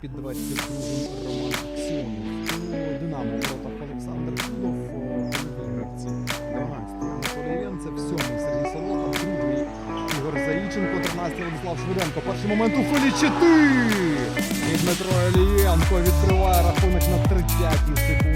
Під 22-м Роман. Динамо воротах Олександр Кудов, другий гравці. 12-й Анатолій Ленцев, 7-й Сергій Солота, другий Ігор Заїченко, 13-й Владислав. Перший момент у Фелічити! І Дмитро Елієнко відкриває рахунок на 30-й секунді.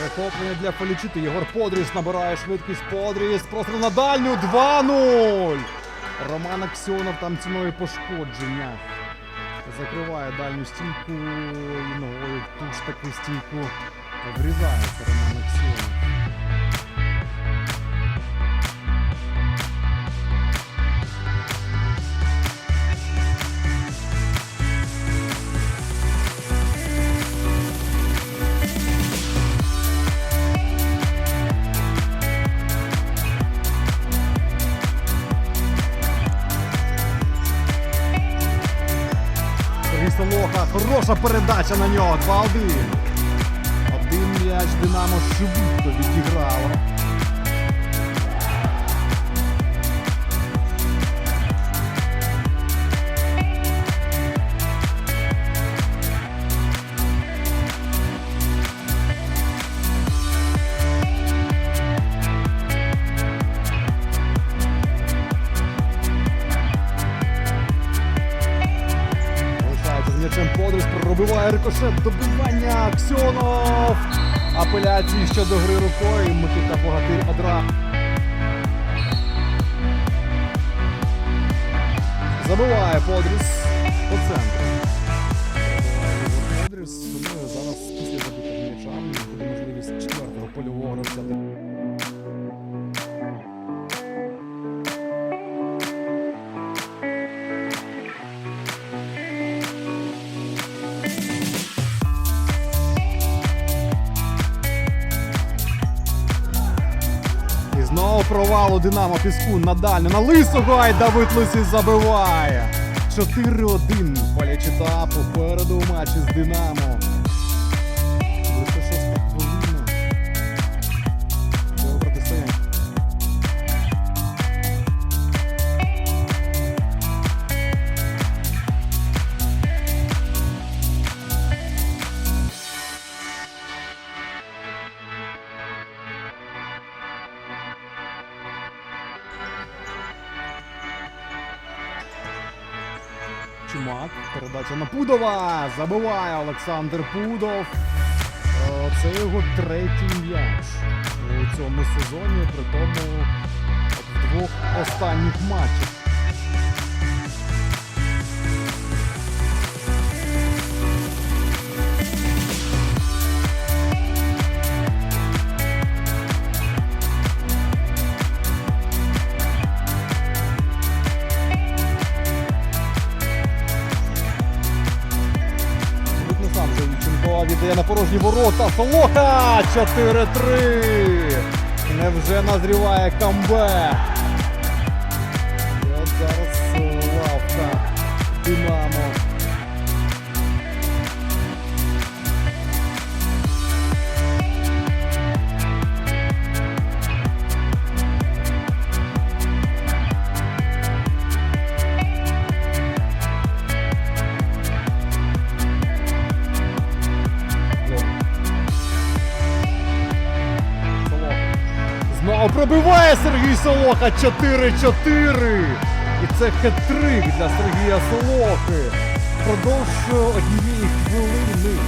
Перехоплення для Фелічити. Єгор Подріс набирає швидкість Подріс. Просто на дальню 2-0. Роман Аксьонов там ціною пошкодження. Закриває дальню стійку і ногою ту ж таку стійку врізається Роман Аксьонов. Сергій хороша передача на нього. 2-1. Один м'яч Динамо швидко відіграло. Пробиває рикошет, добивання Аксьонов. Апеляції щодо гри рукою. Микита Богатир одра. Забиває Подрис по центру. Ігор зараз після забитого м'яча буде можливість четвертого польового гравця. І знову провал у Динамо Піску на. На лисого ай Давид забиває. 4-1. Полячита попереду у матчі з Динамо. Чумак. Передача на Пудова. Забиває Олександр Пудов. Е, Це його третій м'яч у цьому сезоні, при тому в двох останніх матчах. Віддає на порожні ворота. Солоха! 4-3. Невже назріває камбе? І от зараз лавка Динамо. Знову пробиває Сергій Солоха 4-4. І це хет-трик для Сергія Солохи. Продовж однієї хвилини.